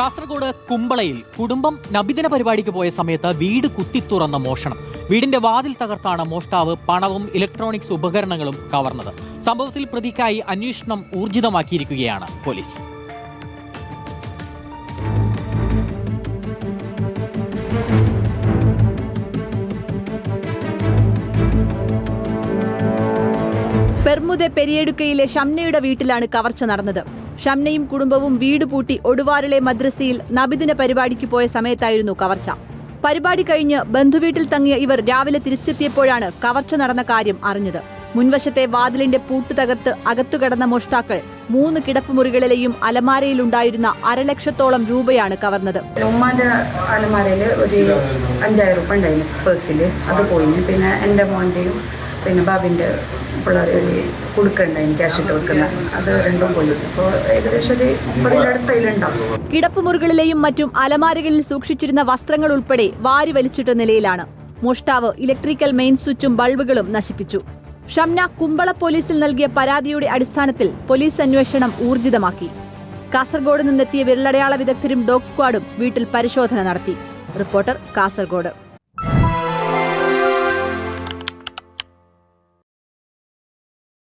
കാസർഗോഡ് കുമ്പളയിൽ കുടുംബം നബിദിന പരിപാടിക്ക് പോയ സമയത്ത് വീട് കുത്തിത്തുറന്ന മോഷണം. വീടിന്റെ വാതിൽ തകർത്താണ് മോഷ്ടാവ് പണവും ഇലക്ട്രോണിക്സ് ഉപകരണങ്ങളും കവർന്നത്. സംഭവത്തിൽ പ്രതിക്കായി അന്വേഷണം ഊർജിതമാക്കിയിരിക്കുകയാണ് പോലീസ്. പെർമുദ പെരിയെടുക്കയിലെ ഷംനയുടെ വീട്ടിലാണ് കവർച്ച നടന്നത്. ഷംനയും കുടുംബവും വീട് പൂട്ടി ഒടുവാറിലെ മദ്രസയിൽ നബിദിന പരിപാടിക്ക് പോയ സമയത്തായിരുന്നു കവർച്ച. പരിപാടി കഴിഞ്ഞ് ബന്ധുവീട്ടിൽ തങ്ങിയ ഇവർ രാവിലെ തിരിച്ചെത്തിയപ്പോഴാണ് കവർച്ച നടന്ന കാര്യം അറിഞ്ഞത്. മുൻവശത്തെ വാതിലിന്റെ പൂട്ട് തകർത്ത് അകത്തുകടന്ന മോഷ്ടാക്കൾ മൂന്ന് കിടപ്പുമുറികളിലെയും അലമാരയിലുണ്ടായിരുന്ന അരലക്ഷത്തോളം രൂപയാണ് കവർന്നത്. ഉമ്മാന്റെ അലമാരയിൽ ഒരു അഞ്ചായിരം രൂപ ഉണ്ടായിരുന്നു പേഴ്സിൽ അത് പോയി. പിന്നെ എന്റെ മോന്റെയും പിന്നെ ബാബിന്റെ പിള്ളേർ ഒരു എനിക്ക് ക്യാഷ് ഇട്ട് വെക്കുന്ന അത് രണ്ടും പോയി. അപ്പോൾ ഏകദേശം ഒരു അതിലുണ്ടാവും കിടപ്പുമുറികളിലെയും മറ്റും അലമാരകളിൽ സൂക്ഷിച്ചിരുന്ന വസ്ത്രങ്ങൾ ഉൾപ്പെടെ വാരി വലിച്ചിട്ട നിലയിലാണ്. മോഷ്ടാവ് ഇലക്ട്രിക്കൽ മെയിൻ സ്വിച്ചും ബൾബുകളും നശിപ്പിച്ചു. ഷംന കുമ്പള പോലീസിൽ നൽകിയ പരാതിയുടെ അടിസ്ഥാനത്തിൽ പോലീസ് അന്വേഷണം ഊർജിതമാക്കി. കാസർഗോഡ് നിന്നെത്തിയ വിരലടയാള വിദഗ്ധരും ഡോഗ് സ്ക്വാഡും വീട്ടിൽ പരിശോധന നടത്തി. റിപ്പോർട്ടർ കാസർഗോഡ്.